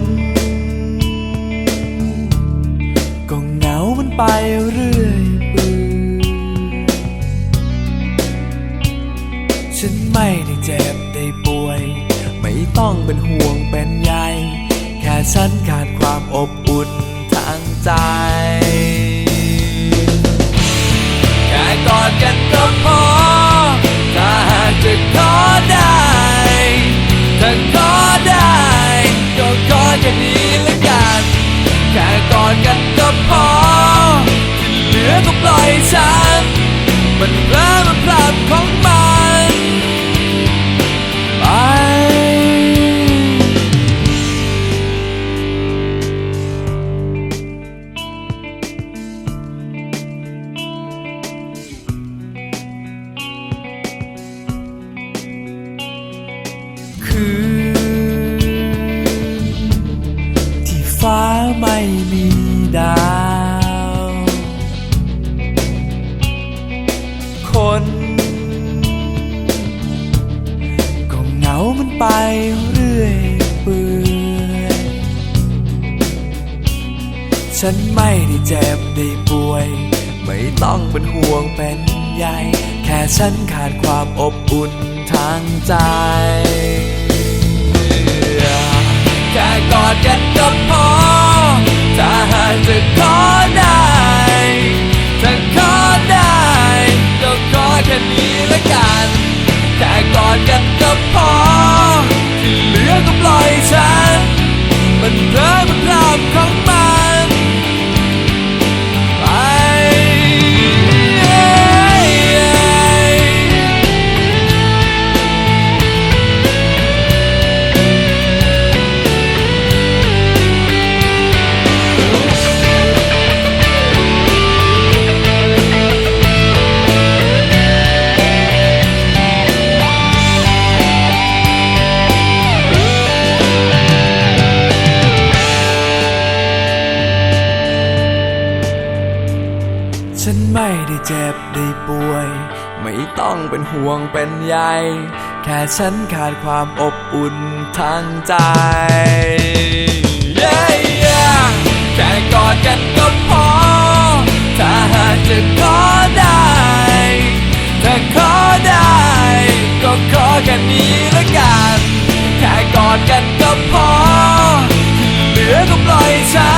น ก็เหงามันไปเรื่อยเปื่อฉันไม่ได้เจ็บได้ป่วย ไม่ต้องเป็นห่วงเป็นใย แค่ฉันขาดความอบอุ่นทางใจ ไม่มีดาว คน ก็เหงามันไปเรื่อยเปื่อยฉันไม่ได้เจ็บได้ป่วย ไม่ต้องเป็นห่วงเป็นใยแค่ฉันขาดความอบอุ่นทางใจ แค่กอดกันา เจ็บได้ป่วย ไม่ต้องเป็นห่วงเป็นใยแค่ฉันขาดความอบอุ่นทางใจ yeah, yeah. แค่กอดกันก็พอ ถ้าหากจะขอได้ ถ้าขอได้ ก็ขอแค่นี้ละกัน แค่กอดกันก็พอเหลือก็ปล่อยฉัน